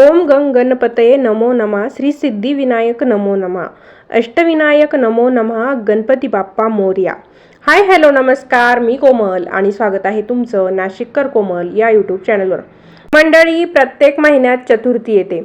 ओम गंग गणपतये नमो नमा श्री सिद्धिविनायक नमो नमा अष्टविनायक नमो नमा गणपती बाप्पा मोर्या. हाय हॅलो नमस्कार मी कोमल आणि स्वागत आहे तुमचं नाशिककर कोमल या यूट्यूब चॅनलवर. मंडळी प्रत्येक महिन्यात चतुर्थी येते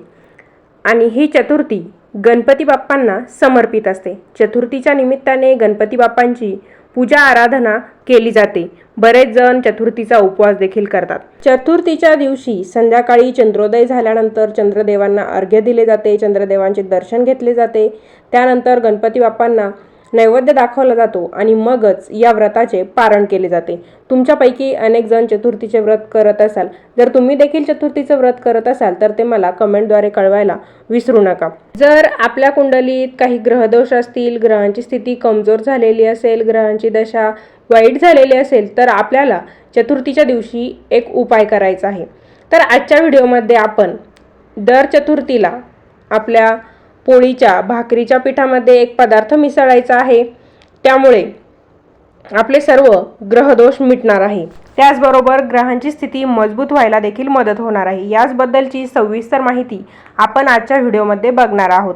आणि ही चतुर्थी गणपती बाप्पांना समर्पित असते. चतुर्थीच्या निमित्ताने गणपती बाप्पांची पूजा आराधना केली जाते. बरेच जण चतुर्थीचा उपवास देखील करतात. चतुर्थीच्या दिवशी संध्याकाळी चंद्रोदय झाल्यानंतर चंद्रदेवांना अर्घ्य दिले जाते. चंद्रदेवांचे दर्शन घेतले जाते. त्यानंतर गणपती बाप्पांना नैवेद्य दाखवला जातो आणि मगच या व्रताचे पारण केले जाते. तुमच्यापैकी अनेक जण चतुर्थीचे व्रत करत असाल. जर तुम्ही देखील चतुर्थीचं व्रत करत असाल तर ते मला कमेंटद्वारे कळवायला विसरू नका. जर आपल्या कुंडलीत काही ग्रहदोष असतील ग्रहांची स्थिती कमजोर झालेली असेल ग्रहांची दशा वाईट झालेली असेल तर आपल्याला चतुर्थीच्या दिवशी एक उपाय करायचा आहे. तर आजच्या व्हिडिओमध्ये आपण दर चतुर्थीला आपल्या पोळीच्या भाकरीच्या पिठामध्ये एक पदार्थ मिसळायचा आहे. त्यामुळे आपले सर्व ग्रहदोष मिटणार आहे. त्याचबरोबर ग्रहांची स्थिती मजबूत व्हायला देखील मदत होणार आहे. याचबद्दलची सविस्तर माहिती आपण आजच्या व्हिडिओमध्ये बघणार आहोत.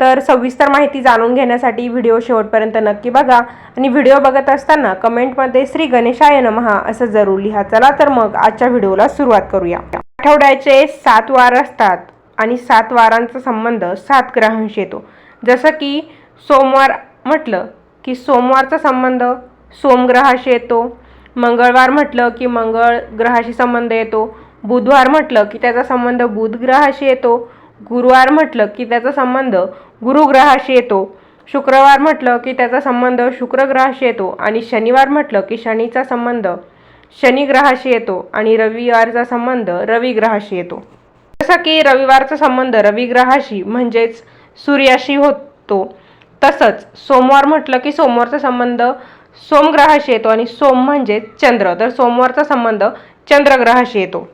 तर सविस्तर माहिती जाणून घेण्यासाठी व्हिडिओ शेवटपर्यंत नक्की बघा आणि व्हिडिओ बघत असताना कमेंटमध्ये श्री गणेशाय नमहा असं जरूर लिहा. चला तर मग आजच्या व्हिडिओला सुरुवात करूया. आठवड्याचे सात वार असतात. आणि सात वारांचा संबंध सात ग्रहांशी येतो. जसं की सोमवार म्हटलं की सोमवारचा संबंध सोमग्रहाशी येतो. मंगळवार म्हटलं की मंगळ ग्रहाशी संबंध येतो. बुधवार म्हटलं की त्याचा संबंध बुध ग्रहाशी येतो. गुरुवार म्हटलं की त्याचा संबंध गुरुग्रहाशी येतो. शुक्रवार म्हटलं की त्याचा संबंध शुक्रग्रहाशी येतो. आणि शनिवार म्हटलं की शनीचा संबंध शनिग्रहाशी येतो. आणि रविवारचा संबंध रविग्रहाशी येतो. जसं की रविवारचा संबंध रविग्रहाशी म्हणजेच सूर्याशी होतो. तसंच सोमवार म्हटलं की सोमवारचा संबंध सोमग्रहाशी येतो आणि सोम म्हणजे चंद्र. तर सोमवारचा संबंध चंद्रग्रहाशी येतो.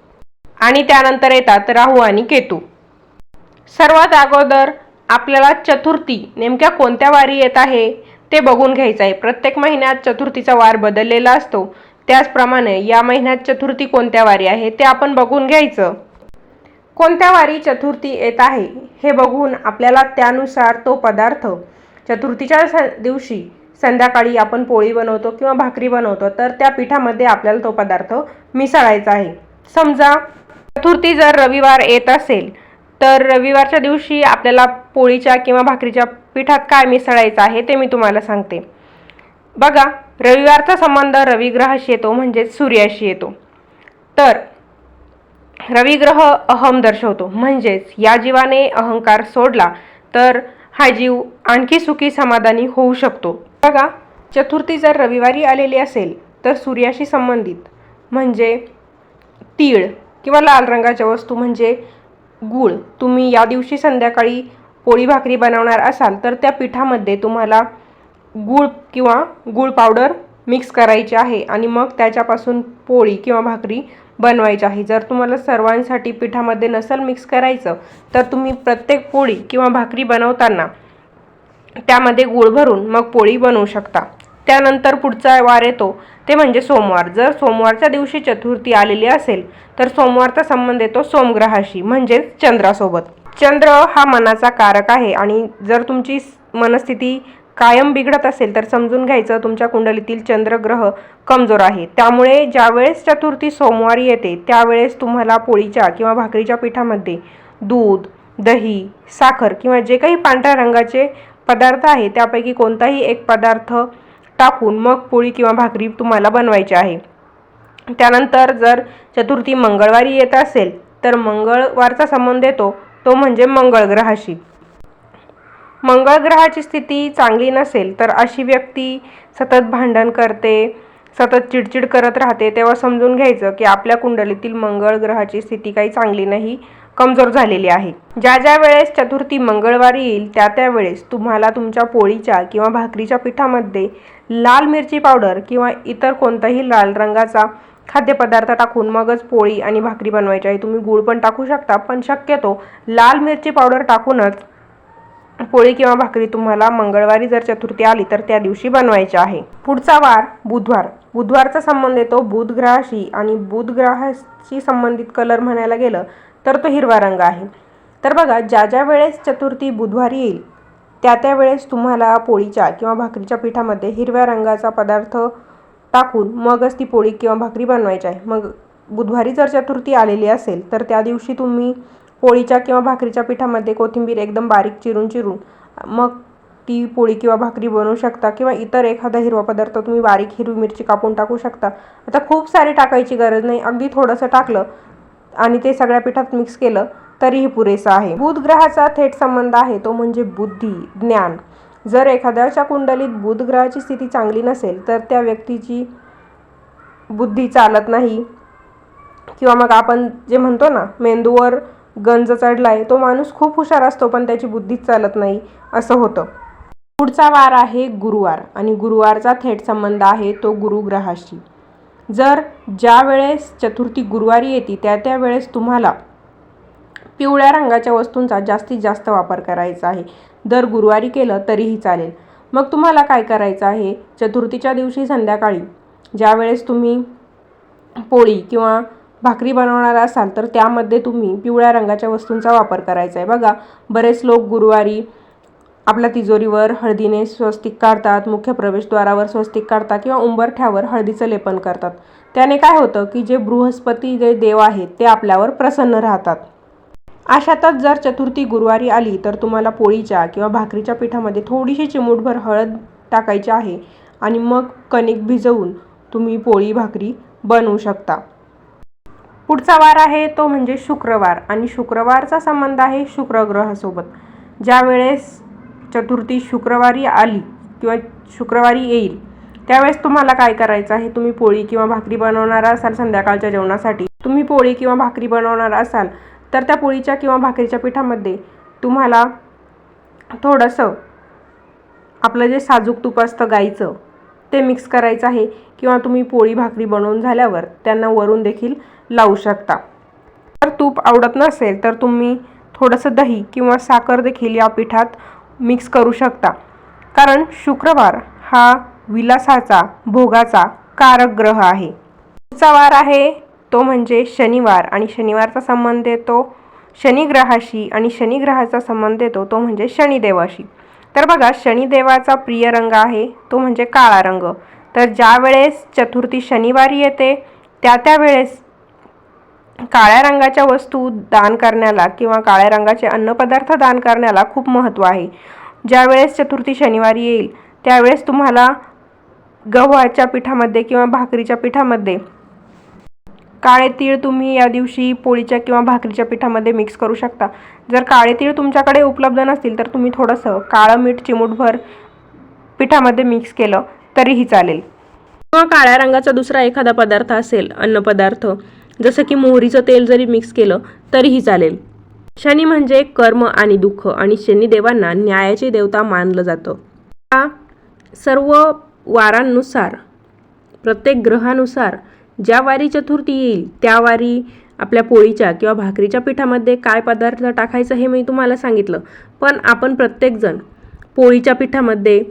आणि त्यानंतर येतात राहू आणि केतू. सर्वात अगोदर आपल्याला चतुर्थी नेमक्या कोणत्या वारी येत आहे ते बघून घ्यायचं आहे. प्रत्येक महिन्यात चतुर्थीचा वार बदललेला असतो. त्याचप्रमाणे या महिन्यात चतुर्थी कोणत्या वारी आहे ते आपण बघून घ्यायचं. कोणत्या वारी चतुर्थी येत आहे हे बघून आपल्याला त्यानुसार तो पदार्थ चतुर्थीच्या स दिवशी संध्याकाळी आपण पोळी बनवतो किंवा भाकरी बनवतो तर त्या पिठामध्ये आपल्याला तो पदार्थ मिसळायचा आहे. समजा चतुर्थी जर रविवार येत असेल तर रविवारच्या दिवशी आपल्याला पोळीच्या किंवा भाकरीच्या पिठात काय मिसळायचं आहे ते मी तुम्हाला सांगते. बघा रविवारचा संबंध रविग्रहाशी येतो म्हणजेच सूर्याशी येतो. तर रविग्रह अहम दर्शवतो. म्हणजेच या जीवाने अहंकार सोडला तर हा जीव आणखी सुखी समाधानी होऊ शकतो. बघा चतुर्थी जर रविवारी आलेली असेल तर सूर्याशी संबंधित म्हणजे तीळ किंवा लाल रंगाच्या वस्तू म्हणजे गूळ. तुम्ही या दिवशी संध्याकाळी पोळी भाकरी बनवणार असाल तर त्या पिठामध्ये तुम्हाला गूळ किंवा गूळ पावडर मिक्स करायची आहे. आणि मग त्याच्यापासून पोळी किंवा भाकरी बनवायची आहे. जर तुम्हाला सर्वांसाठी पिठामध्ये नसेल मिक्स करायचं तर तुम्ही प्रत्येक पोळी किंवा भाकरी बनवताना त्यामध्ये गूळ भरून मग पोळी बनवू शकता. त्यानंतर पुढचा वार येतो ते म्हणजे सोमवार. जर सोमवारच्या दिवशी चतुर्थी आलेली असेल तर सोमवारचा संबंध येतो सोमग्रहाशी म्हणजेच चंद्रासोबत. चंद्र हा मनाचा कारक आहे आणि जर तुमची मनस्थिती कायम बिघडत असेल तर समजून घ्यायचं तुमच्या कुंडलीतील चंद्रग्रह कमजोर आहे. त्यामुळे ज्यावेळेस चतुर्थी सोमवारी येते त्यावेळेस तुम्हाला पोळीच्या किंवा भाकरीच्या पिठामध्ये दूध दही साखर किंवा जे काही पांढऱ्या रंगाचे पदार्थ आहे त्यापैकी कोणताही एक पदार्थ टाकून मग पोळी किंवा भाकरी तुम्हाला बनवायची आहे. त्यानंतर जर चतुर्थी मंगळवारी येत असेल तर मंगळवारचा संबंध येतो तो म्हणजे मंगळ ग्रहाशी मंगळ ग्रहाची स्थिती चांगली नसेल तर अशी व्यक्ती सतत भांडण करते सतत चिडचिड करत राहते. तेव्हा समजून घ्यायचं की आपल्या कुंडलीतील मंगळ ग्रहाची स्थिती काही चांगली नाही कमजोर झालेली आहे. ज्या ज्या वेळेस चतुर्थी मंगळवारी येईल त्या त्या वेळेस तुम्हाला तुमच्या पोळीच्या किंवा भाकरीच्या पिठामध्ये लाल मिरची पावडर किंवा इतर कोणताही लाल रंगाचा खाद्यपदार्थ टाकून मगच पोळी आणि भाकरी बनवायची आहे. तुम्ही गूळ पण टाकू शकता पण शक्यतो लाल मिरची पावडर टाकूनच पोळी किंवा भाकरी तुम्हाला मंगळवारी जर चतुर्थी आली तर त्या दिवशी बनवायची आहे. पुढचा वार बुधवार. बुधवारचा संबंध येतो बुध ग्रहाशी आणि बुध ग्रहाशी संबंधित कलर म्हणायला गेलं तर तो हिरवा रंग आहे. तर बघा ज्या ज्या वेळेस चतुर्थी बुधवारी येईल त्या त्या वेळेस तुम्हाला पोळीच्या किंवा भाकरीच्या पिठामध्ये हिरव्या रंगाचा पदार्थ टाकून मगच ती पोळी किंवा भाकरी बनवायची आहे. मग बुधवारी जर चतुर्थी आलेली असेल तर त्या दिवशी तुम्ही पोळीच्या किंवा भाकरीच्या पिठामध्ये कोथिंबीर एकदम बारीक चिरून चिरून मग ती पोळी किंवा भाकरी बनवू शकता किंवा इतर एखादा हिरवा पदार्थ तुम्ही बारीक हिरवी मिरची कापून टाकू शकता. आता खूप सारी टाकायची गरज नाही. अगदी थोडंसं टाकलं आणि ते सगळ्या पिठात मिक्स केलं तरीही पुरेसं आहे. बुध ग्रहाचा थेट संबंध आहे तो म्हणजे बुद्धी ज्ञान. जर एखाद्याच्या कुंडलीत बुध ग्रहाची स्थिती चांगली नसेल तर त्या व्यक्तीची बुद्धी चालत नाही. किंवा मग आपण जे म्हणतो ना मेंदूवर गंज चढला आहे तो माणूस खूप हुशार असतो पण त्याची बुद्धीच चालत नाही असं होतं. पुढचा वार आहे गुरुवार आणि गुरुवारचा थेट संबंध आहे तो गुरुग्रहाशी. जर ज्या वेळेस चतुर्थी गुरुवारी येते त्या त्यावेळेस तुम्हाला पिवळ्या रंगाच्या वस्तूंचा जास्तीत जास्त वापर करायचा आहे. दर गुरुवारी केलं तरीही चालेल. मग तुम्हाला काय करायचं आहे? चतुर्थीच्या दिवशी संध्याकाळी ज्यावेळेस तुम्ही पोळी किंवा भाकरी बनवणार असाल तर त्यामध्ये तुम्ही पिवळ्या रंगाच्या वस्तूंचा वापर करायचा आहे. बघा बरेच लोक गुरुवारी आपल्या तिजोरीवर हळदीने स्वस्तिक काढतात मुख्य प्रवेशद्वारावर स्वस्तिक काढतात किंवा उंबरठ्यावर हळदीचं लेपन करतात. त्याने काय होतं की जे बृहस्पती जे देव आहेत ते आपल्यावर प्रसन्न राहतात. अशातच जर चतुर्थी गुरुवारी आली तर तुम्हाला पोळीच्या किंवा भाकरीच्या पिठामध्ये थोडीशी चिमूटभर हळद टाकायची आहे आणि मग कणिक भिजवून तुम्ही पोळी भाकरी बनवू शकता. पुढचा वार आहे तो म्हणजे शुक्रवार आणि शुक्रवारचा संबंध आहे शुक्रग्रहासोबत. ज्या वेळेस चतुर्थी शुक्रवारी आली किंवा शुक्रवारी येईल त्यावेळेस तुम्हाला काय करायचं आहे? तुम्ही पोळी किंवा भाकरी बनवणार असाल संध्याकाळच्या जेवणासाठी. तुम्ही पोळी किंवा भाकरी बनवणार असाल तर त्या पोळीच्या किंवा भाकरीच्या पिठामध्ये तुम्हाला थोडंसं आपलं जे साजूक तूप असतं गाईचं ते मिक्स करायचं आहे किंवा तुम्ही पोळी भाकरी बनवून झाल्यावर त्यांना वरून देखील लावू शकता. जर तूप आवडत नसेल तर तुम्ही थोडंसं दही किंवा साखर देखील या पिठात मिक्स करू शकता. कारण शुक्रवार हा विलासाचा भोगाचा कारक ग्रह आहे. पुढचा वार आहे तो म्हणजे शनिवार आणि शनिवारचा संबंध येतो शनिग्रहाशी आणि शनिग्रहाचा संबंध येतो तो म्हणजे शनिदेवाशी. तर बघा शनिदेवाचा प्रिय रंग आहे तो म्हणजे काळा रंग. तर ज्या वेळेस चतुर्थी शनिवारी येते त्या त्या वेळेस काळ्या रंगाच्या वस्तू दान करण्याला किंवा काळ्या रंगाचे अन्नपदार्थ दान करण्याला खूप महत्त्व आहे. ज्यावेळेस चतुर्थी शनिवारी येईल त्यावेळेस तुम्हाला गव्हाच्या पिठामध्ये किंवा भाकरीच्या पिठामध्ये काळे तीळ तुम्ही या दिवशी पोळीच्या किंवा भाकरीच्या पिठामध्ये मिक्स करू शकता. जर काळे तीळ तुमच्याकडे उपलब्ध नसतील तर तुम्ही थोडंसं काळं मीठ चिमूटभर पिठामध्ये मिक्स केलं तरीही चालेल. किंवा काळ्या रंगाचा दुसरा एखादा पदार्थ असेल अन्नपदार्थ जसं की मोहरीचं तेल जरी मिक्स केलं तरीही चालेल. शनी म्हणजे कर्म आणि दुःख आणि शनिदेवांना न्यायाची देवता मानलं जातं. सर्व वारांनुसार प्रत्येक ग्रहानुसार ज्या वारी चतुर्थी येईल त्या वारी आपल्या पोळीच्या किंवा भाकरीच्या पिठामध्ये काय पदार्थ टाकायचं हे मी तुम्हाला सांगितलं. पण आपण प्रत्येकजण पोळीच्या पिठामध्ये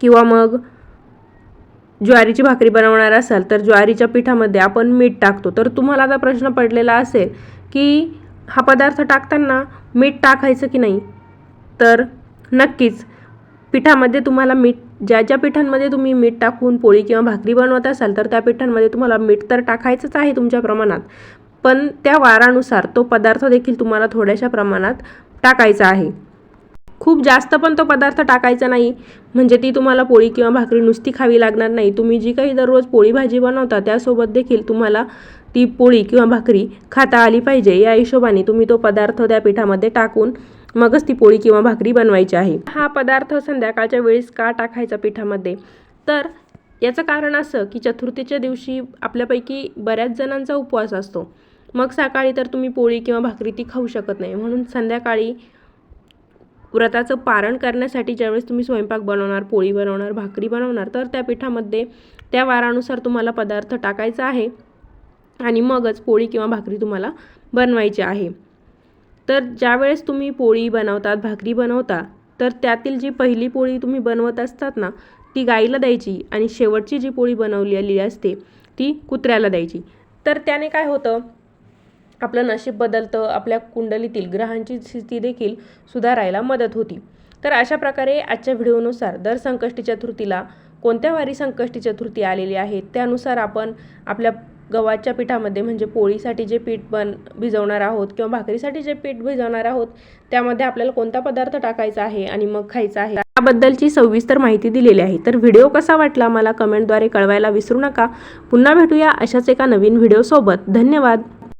किंवा मग ज्वारीची भाकरी बनवणार असाल तर ज्वारीच्या पिठामध्ये आपण मीठ टाकतो. तर तुम्हाला आता प्रश्न पडलेला असेल की हा पदार्थ टाकताना मीठ टाकायचं की नाही? तर नक्कीच पिठामध्ये तुम्हाला मीठ ज्या ज्या पिठांमध्ये तुम्ही मीठ टाकून पोळी किंवा भाकरी बनवत असाल तर त्या पिठांमध्ये तुम्हाला मीठ तर टाकायचंच आहे तुमच्या प्रमाणात. पण त्या वारानुसार तो पदार्थ देखील तुम्हाला थोड्याशा प्रमाणात टाकायचा आहे. खूप जास्त पण तो पदार्थ टाकायचा नाही. म्हणजे ती तुम्हाला पोळी किंवा भाकरी नुसती खावी लागणार नाही. तुम्ही जी काही दररोज पोळी भाजी बनवता त्यासोबत देखील तुम्हाला ती पोळी किंवा भाकरी खाता आली पाहिजे. या हिशोबाने तुम्ही तो पदार्थ त्या पिठामध्ये टाकून मगच ती पोळी किंवा भाकरी बनवायची आहे. हा पदार्थ संध्याकाळच्या वेळेस का टाकायचा पिठामध्ये? तर याचं कारण असं की चतुर्थीच्या दिवशी आपल्यापैकी बऱ्याच जणांचा उपवास असतो. मग सकाळी तर तुम्ही पोळी किंवा भाकरी ती खाऊ शकत नाही. म्हणून संध्याकाळी व्रताचं पारण करण्यासाठी ज्यावेळेस तुम्ही स्वयंपाक बनवणार पोळी बनवणार भाकरी बनवणार तर त्या पिठामध्ये त्या वारानुसार तुम्हाला पदार्थ टाकायचा आहे आणि मगच पोळी किंवा भाकरी तुम्हाला बनवायची आहे. तर ज्यावेळेस तुम्ही पोळी बनवतात भाकरी बनवता तर त्यातील जी पहिली पोळी तुम्ही बनवत असतात ना ती गाईला द्यायची आणि शेवटची जी पोळी बनवलेली असते ती कुत्र्याला द्यायची. तर त्याने काय होतं आपलं नशीब बदलतं आपल्या कुंडलीतील ग्रहांची स्थिती देखील सुधारायला मदत होती. तर अशा प्रकारे आजच्या व्हिडिओनुसार दर संकष्टी चतुर्थीला कोणत्या वारी संकष्टी चतुर्थी आलेली आहे त्यानुसार आपण आपल्या गव्हाच्या पिठामध्ये म्हणजे पोळीसाठी जे पीठ बन भिजवणार आहोत किंवा भाकरीसाठी जे पीठ भिजवणार आहोत त्यामध्ये आपल्याला कोणता पदार्थ टाकायचा आहे आणि मग खायचा आहे? त्याबद्दलची सविस्तर माहिती दिलेली आहे. तर व्हिडिओ कसा वाटला मला कमेंटद्वारे कळवायला विसरू नका. पुन्हा भेटूया अशाच एका नवीन व्हिडिओसोबत. धन्यवाद.